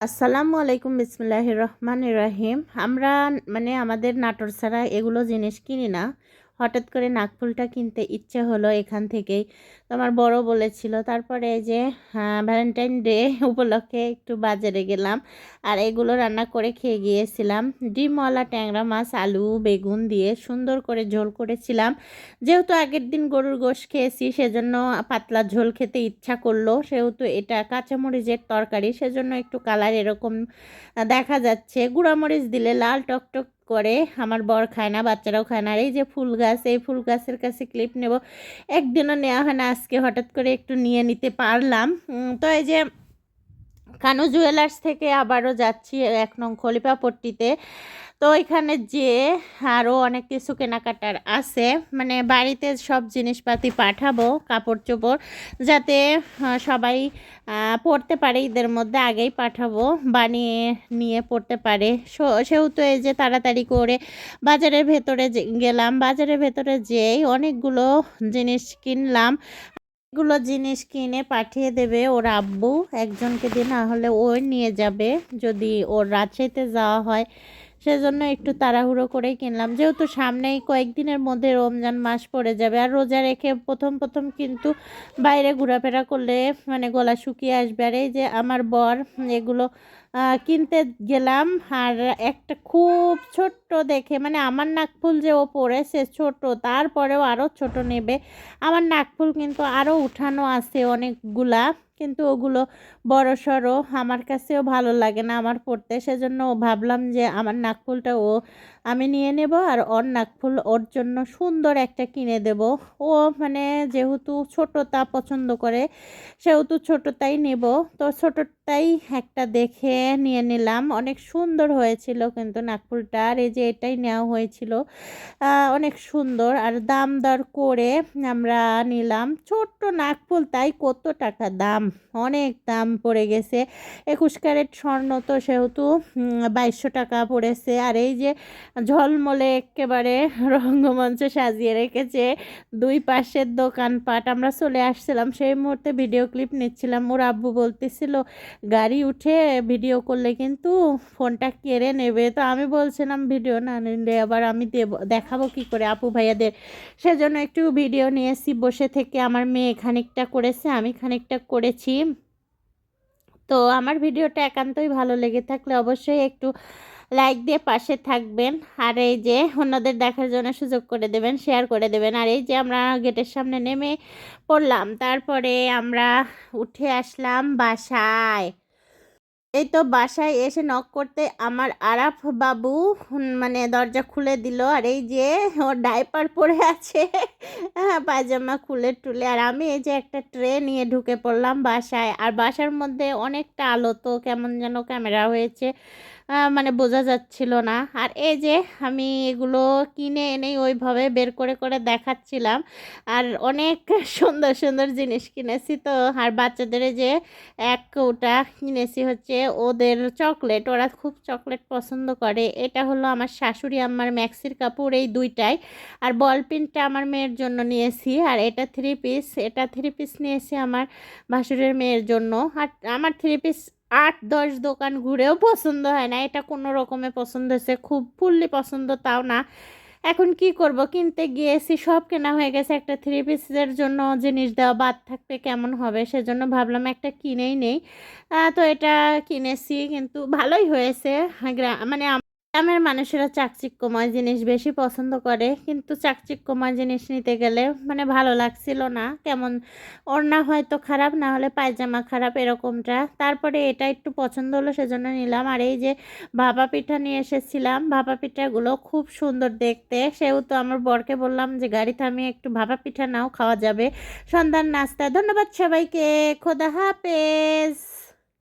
আসসালামু আলাইকুম বিসমুল্লাহ রহমান রাহিম। আমরা মানে আমাদের নাটোর ছাড়া এগুলো জিনিস কিনি না। হঠাৎ করে নাকফুলটা কিনতে ইচ্ছে হলো এখান থেকেই। তো আমার বড় বলেছিল, তারপরে যে ভ্যালেন্টাইন ডে উপলক্ষে একটু বাজারে গেলাম আর এগুলো রান্না করে খেয়ে গিয়েছিলাম। ডিমওয়ালা ট্যাংরা মাছ, আলু, বেগুন দিয়ে সুন্দর করে ঝোল করেছিলাম। যেহেতু আগের দিন গরুর গোশ খেয়েছি, সেজন্য পাতলা ঝোল খেতে ইচ্ছা করল। সেহেতু এটা কাঁচামরিচের তরকারি, সেজন্য একটু কালার এরকম দেখা যাচ্ছে। গুঁড়ামরিচ দিলে লাল টকটক করে, আমার বর খায় না, বাচ্চারাও খায় না। আর এই যে ফুল গাছ, এই ফুল গাছের কাছে ক্লিপ নেব। একদিনও নেওয়া হয় না, আজকে হঠাৎ করে একটু নিয়ে নিতে পারলাম। তো এই যে কানু জুয়েলার্স থেকে আবারও যাচ্ছি এক নং খলিফাপট্টিতে তো এখানে যে আরও অনেক কিছু কেনাকাটার আছে মানে বাড়িতে সব জিনিসপাতি পাঠাবো কাপড় চোপড় যাতে সবাই পড়তে পারে ঈদের মধ্যে আগেই পাঠাবো, বানিয়ে নিয়ে পড়তে পারে। সেহেতু এই যে তাড়াতাড়ি করে বাজারের ভেতরে গেলাম, বাজারের ভেতরে যেই অনেকগুলো জিনিস কিনলাম। এগুলো জিনিস কিনে পাঠিয়ে দেবে ওর আব্বু, একজনকে দিয়ে না হলে ওই নিয়ে যাবে, যদি ওর রাজশাহীতে যাওয়া হয়। সেজন্য একটু তাড়াহুড়ো করেই কিনলাম। যেহেতু সামনেই কয়েকদিনের মধ্যে রমজান মাস পড়ে যাবে, আর রোজা রেখে প্রথম প্রথম কিন্তু বাইরে ঘোরাফেরা করলে মানে গলা শুকিয়ে আসবে। আর এই যে আমার বর এগুলো কিনতে গেলাম, আর একটা খুব ছোট্ট দেখে মানে আমার নাকফুল যে ও পড়েছে ছোট, তারপরেও আরও ছোট নেবে। আমার নাকফুল কিন্তু আরও উঠানো আছে অনেকগুলা। কিন্তু ওগুলো বড় সড়ো আমার কাছেও ভালো লাগে না আমার পড়তে। সেজন্য ভাবলাম যে আমার নাকফুলটা ও আমি নিয়ে নেব আর ওর নাকফুল ওর জন্য সুন্দর একটা কিনে দেব। ও মানে যেহেতু ছোটটা পছন্দ করে, সেহেতু ছোটটাই নেব। তো ছোটটাই একটা দেখে নিয়ে নিলাম। অনেক সুন্দর হয়েছিল কিন্তু নাকফুলটা আর এই যে এটাই নেওয়া হয়েছিল অনেক সুন্দর। আর দাম দর করে আমরা নিলাম। ছোট্ট নাকফুল তাই কত টাকা দাম? অনেক দাম পড়ে গেছে। একুশ ক্যারেট স্বর্ণ তো সেহেতু বাইশশো টাকা পড়েছে। আর এই যে ঝলমলে একেবারে রঙ্গমঞ্চ সাজিয়ে রেখেছে। দুই পাশের দোকানপাট। আমরা চলে আসছিলাম, সেই মুহূর্তে ভিডিও ক্লিপ নিচ্ছিলাম। ওর আব্বু বলতেছিল, গাড়ি উঠে ভিডিও করলে কিন্তু ফোনটা কেড়ে নেবে। তো আমি বলছিলাম, ভিডিও না নিলে আবার আমি দেব, দেখাবো কি করে আপু ভাইয়াদের? সেজন্য একটু ভিডিও নিয়েছি। বসে থেকে আমার মেয়ে খানিকটা করেছে, আমি খানিকটা করেছি। তো আমার ভিডিওটা একান্তই ভালো লেগে থাকলে অবশ্যই একটু লাইক দিয়ে পাশে থাকবেন। আর এই যে অন্যদের দেখার জন্য সুযোগ করে দেবেন শেয়ার করে দেবেন। আর এই যে আমরা গেটের সামনে নেমে পড়লাম। তারপরে আমরা উঠে আসলাম বাসায়। এই তো বাসায় এসে নক করতে আমার আরাফ বাবু মানে দরজা খুলে দিল। আর এই যে ওর ডাইপার পরে আছে হ্যাঁ পায়জামা খুলে টুলে। আর আমি এই যে একটা ট্রে নিয়ে ঢুকে পড়লাম বাসায়। আর বাসার মধ্যে অনেকটা আলো তো, কেমন যেন ক্যামেরা হয়েছে মানে বোঝা যাচ্ছিল না। আর এই যে আমি এগুলো কিনে এনেই ওইভাবে বের করে করে দেখাচ্ছিলাম। আর অনেক সুন্দর সুন্দর জিনিস কিনেছি তো। আর বাচ্চাদের যে এক ওটা কিনেছি হচ্ছে ওদের চকলেট, ওরা খুব চকলেট পছন্দ করে। এটা হলো আমার শাশুড়ি আমার ম্যাক্সির কাপড় এই দুইটাই। আর বল পিনটা আমার মেয়ের জন্য নিয়েছি। আর এটা থ্রি পিস এটা থ্রি পিস নিয়েছি আমার ভাসুরের মেয়ের জন্য। আর আমার থ্রি পিস আট দশ দোকান ঘুরেও পছন্দ হয় না। এটা কোনো রকমে পছন্দ হয়েছে। খুব ফুললি পছন্দ, তাও না। এখন কি করব? কিনতে গিয়েছি, সব কেনা হয়ে গেছে। একটা থ্রি পিসের জন্য জিনিস দেওয়া বাদ থাকবে, কেমন হবে? সেজন্য ভাবলাম একটা কিনেই নেই। তো এটা কিনেছি, কিন্তু ভালোই হয়েছে। মানে গ্রামের মানুষেরা চাকচিক্যময় জিনিস বেশি পছন্দ করে, কিন্তু চাকচিক্যময় জিনিস নিতে গেলে মানে ভালো লাগছিল না। কেমন ওড়না হয়তো খারাপ, না হলে পায়জামা খারাপ এরকমটা। তারপরে এটা একটু পছন্দ হলো সেজন্য নিলাম। আর এই যে ভাপা পিঠা নিয়ে এসেছিলাম, ভাপা পিঠাগুলো খুব সুন্দর দেখতে। সেহেতু আমার বরকে বললাম যে, গাড়ি থামিয়ে একটু ভাপা পিঠা নাও, খাওয়া যাবে। সন্ধ্যার নাস্তা ধন্যবাদ সবাইকে। খোদা হাফেজ।